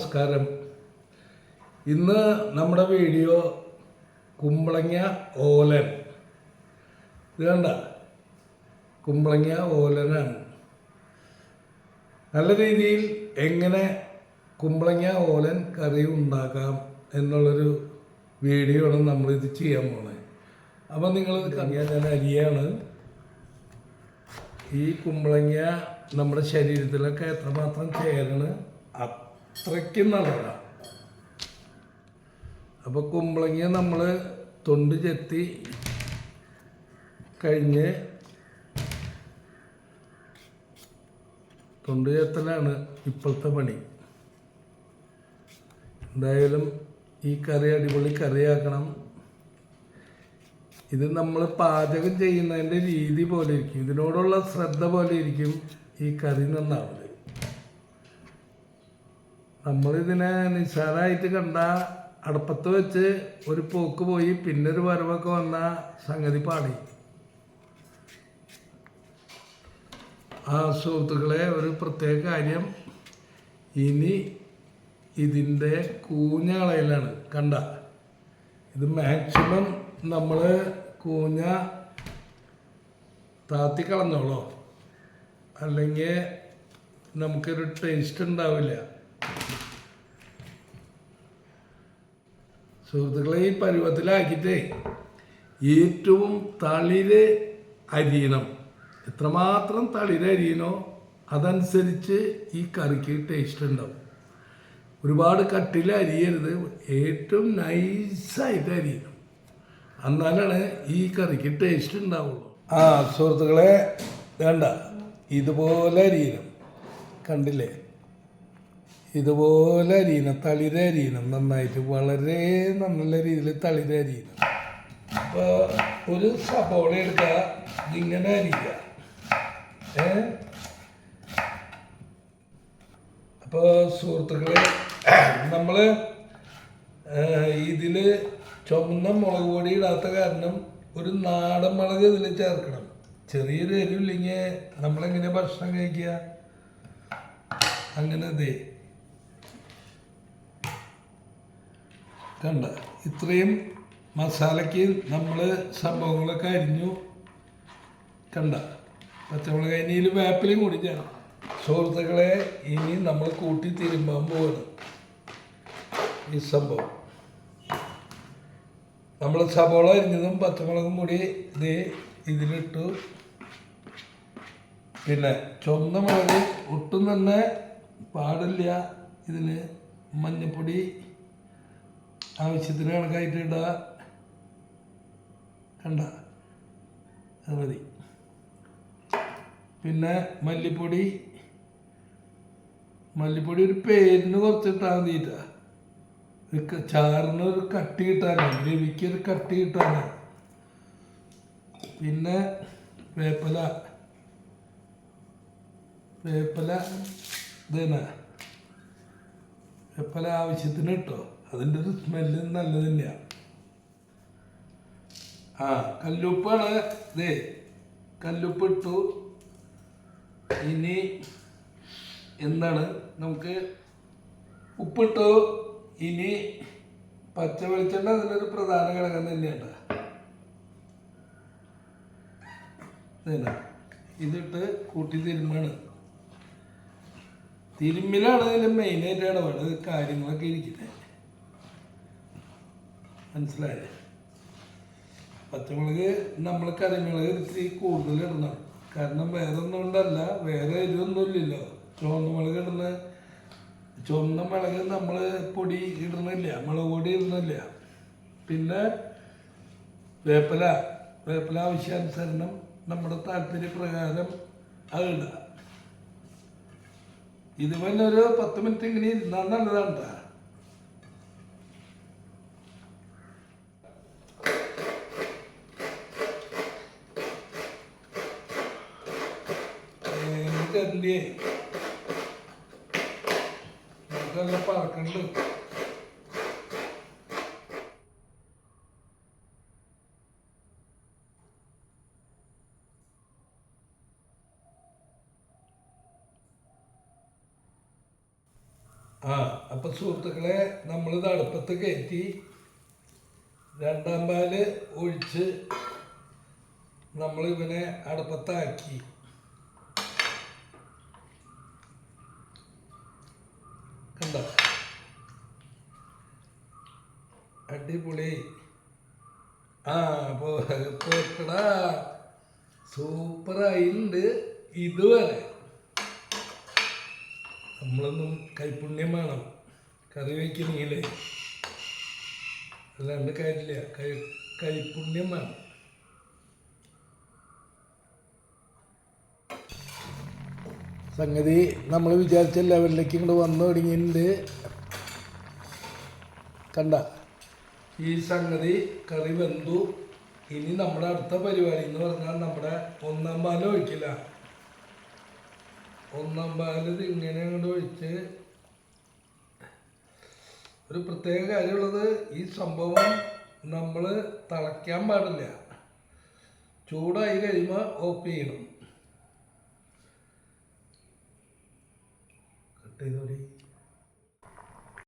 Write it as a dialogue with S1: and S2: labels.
S1: നമസ്കാരം. ഇന്ന് നമ്മുടെ വീഡിയോ കുമ്പളങ്ങ ഓലൻ. ഇത് കണ്ട? കുമ്പളങ്ങ ഓലനാണ്. നല്ല രീതിയിൽ എങ്ങനെ കുമ്പളങ്ങ ഓലൻ കറി ഉണ്ടാക്കാം എന്നുള്ളൊരു വീഡിയോ ആണ് നമ്മളിത് ചെയ്യാൻ പോണത് അപ്പം നിങ്ങൾ കറിയാൻ ഞാൻ അരിയാണ്. ഈ കുമ്പളങ്ങ നമ്മുടെ ശരീരത്തിലൊക്കെ എത്രമാത്രം ചേരണ? അത്രയ്ക്കും നല്ലതാണ് അപ്പോൾ കുമ്പളങ്ങ നമ്മൾ തൊണ്ട് ചെത്തി കഴിഞ്ഞ് തൊണ്ട് ചെത്തലാണ് ഇപ്പോഴത്തെ പണി. എന്തായാലും ഈ കറി അടിപൊളി കറിയാക്കണം. ഇത് നമ്മൾ പാചകം ചെയ്യുന്നതിന്റെ രീതി പോലെ ഇരിക്കും. ഇതിനോടുള്ള ശ്രദ്ധ പോലെ ഇരിക്കും ഈ കറി നന്നാവുന്നത്. നമ്മളിതിനെ നിസ്സാരമായിട്ട് കണ്ട അടുപ്പത്ത് വെച്ച് ഒരു പോക്ക് പോയി പിന്നെ ഒരു വരവൊക്കെ വന്ന സംഗതി പാടി ആ സുഹൃത്തുക്കളെ ഒരു പ്രത്യേക കാര്യം. ഇനി ഇതിന്റെ കൂഞ്ഞ കളയിലാണ്. കണ്ട. ഇത് മാക്സിമം നമ്മൾ കൂഞ്ഞ താത്തി കളഞ്ഞോളോ. അല്ലെങ്കിൽ നമുക്കൊരു ടേസ്റ്റ് ഉണ്ടാവില്ല. സുഹൃത്തുക്കളെ ഈ പരുവത്തിലാക്കിയിട്ടേ ഏറ്റവും തളിര് അരിയണം. എത്രമാത്രം തളിര് അരിയണോ അതനുസരിച്ച് ഈ കറിക്ക് ടേസ്റ്റ് ഉണ്ടാവും. ഒരുപാട് കട്ടിൽ അരിയരുത് ഏറ്റവും നൈസായിട്ട് അരിയണം. എന്നാലാണ് ഈ കറിക്ക് ടേസ്റ്റ് ഉണ്ടാവുള്ളൂ. ആ സുഹൃത്തുക്കളെ വേണ്ട. ഇതുപോലെ അരിയണം. കണ്ടില്ലേ? ഇതുപോലെ അരിയണം തളിര അരിയണം. നന്നായിട്ട് വളരെ നല്ല രീതിയിൽ തളിര അരിയണം. അപ്പോൾ ഒരു സബോള എടുക്കുക ഇങ്ങനെ അരിയുക ഏ? അപ്പോൾ സുഹൃത്തുക്കളെ നമ്മൾ ഇതിൽ ചുമന്ന മുളക് പൊടി ഇടാത്ത കാരണം ഒരു നാടൻ മുളക് ഇതിൽ ചേർക്കണം. ചെറിയൊരു എരിവില്ലെങ്കിൽ നമ്മളെങ്ങനെ ഭക്ഷണം കഴിക്കുക അങ്ങനെ ദേ. കണ്ട. ഇത്രയും മസാലയ്ക്ക് നമ്മൾ സംഭവങ്ങളൊക്കെ അരിഞ്ഞു കണ്ട. പച്ചമുളക് അരിഞ്ഞിൽ വേപ്പിലയും കൂടി ചെയ്യണം സുഹൃത്തുക്കളെ ഇനി നമ്മൾ കൂട്ടി തിരുമ്പാൻ പോവാണ് ഈ സംഭവം. നമ്മൾ സബോള അരിഞ്ഞതും പച്ചമുളകും കൂടി ഇത് ഇതിലിട്ടു. പിന്നെ ചൊന്ന മുളക് ഒട്ടും തന്നെ പാടില്ല. ഇതിന് മഞ്ഞപ്പൊടി ആവശ്യത്തിന് കണക്കായിട്ട് ഇടുക കണ്ട മതി. പിന്നെ മല്ലിപ്പൊടി. മല്ലിപ്പൊടി ഒരു പേരിന് കുറച്ചിട്ടാൽ മതിയിട്ടാ ഒരു ചാറിന് ഒരു കട്ടി കിട്ടാനാണ് ഗ്രവിക്ക് ഒരു കട്ടി കിട്ടാനാണ് പിന്നെ വേപ്പല. വേപ്പല ഇതന്നെ വേപ്പല ആവശ്യത്തിന് കിട്ടോ അതിന്റെ ഒരു സ്മെല്ല് നല്ലത് തന്നെയാണ് ആ കല്ലുപ്പാണ്. ഇതേ കല്ലുപ്പ് ഇട്ടു ഇനി എന്താണ്? നമുക്ക് ഉപ്പിട്ടു. ഇനി പച്ച വെളിച്ചെണ്ണ അതിനൊരു പ്രധാന ഘടകം തന്നെയാണ്. ഇതിട്ട് കൂട്ടി തിരുമ്മാണ്. തിരുമ്മിലാണ് ഇതിൽ മെയിനായിട്ടാണ് അവിടെ കാര്യങ്ങളൊക്കെ ഇരിക്കുന്നത് മനസ്സിലായേ പച്ചമുളക് നമ്മൾ കരിമുളക് ഇത്തിരി കൂടുതൽ ഇടണം. കാരണം വേറെ ഒന്നും കൊണ്ടല്ല വേറെ എരിവൊന്നും ഇല്ലല്ലോ ചുവന്ന മുളക് ഇടുന്ന ചുവന്ന മുളക് നമ്മൾ പൊടി ഇടുന്നില്ല മുളക് പൊടി ഇടുന്നില്ല. പിന്നെ വേപ്പില വേപ്പില ആവശ്യാനുസരണം നമ്മുടെ താല്പര്യപ്രകാരം അത് ഇടുക. ഇതുപോലെ ഒരു പത്ത് മിനിറ്റ് ഇങ്ങനെ ഇരുന്നാൽ നല്ലതാണ് ട്ടാ. എനിക്കല്ലേ നമുക്കെല്ലാം പറക്കണ്ട്? ആ അപ്പൊ സുഹൃത്തുക്കളെ നമ്മൾ അടുപ്പത്ത് കയറ്റി രണ്ടാം പാൽ ഒഴിച്ച് നമ്മൾ ഇവനെ അടുപ്പത്താക്കി. കണ്ട? അടിപൊളി. ആ പോക്കടാ സൂപ്പറായിട്ടുണ്ട് ഇതുവരെ നമ്മളൊന്നും കൈപുണ്യം വേണം. കറി വയ്ക്കണമെങ്കിലേ അല്ലാണ്ട് കാര്യമില്ല. കൈ കൈപുണ്യം വേണം. സംഗതി നമ്മൾ വിചാരിച്ച ലെവലിലേക്ക് ഇങ്ങോട്ട് വന്നു തുടങ്ങിയിട്ടുണ്ട് കണ്ട? ഈ സംഗതി കറി വെന്തു. ഇനി നമ്മുടെ അടുത്ത പരിപാടി എന്ന് പറഞ്ഞാൽ നമ്മുടെ ഒന്നാം പാലം ഒഴിക്കില്ല. ഒന്നാം പാൽ ഇത് ഇങ്ങനെ അങ്ങോട്ട് ഒഴിച്ച് ഒരു പ്രത്യേക കാര്യമുള്ളത് ഈ സംഭവം നമ്മൾ തിളയ്ക്കാൻ പാടില്ല. ചൂടായി കഴിയുമ്പോൾ ഓഫ് ചെയ്യണം. കട്ട് ചെയ്തോടി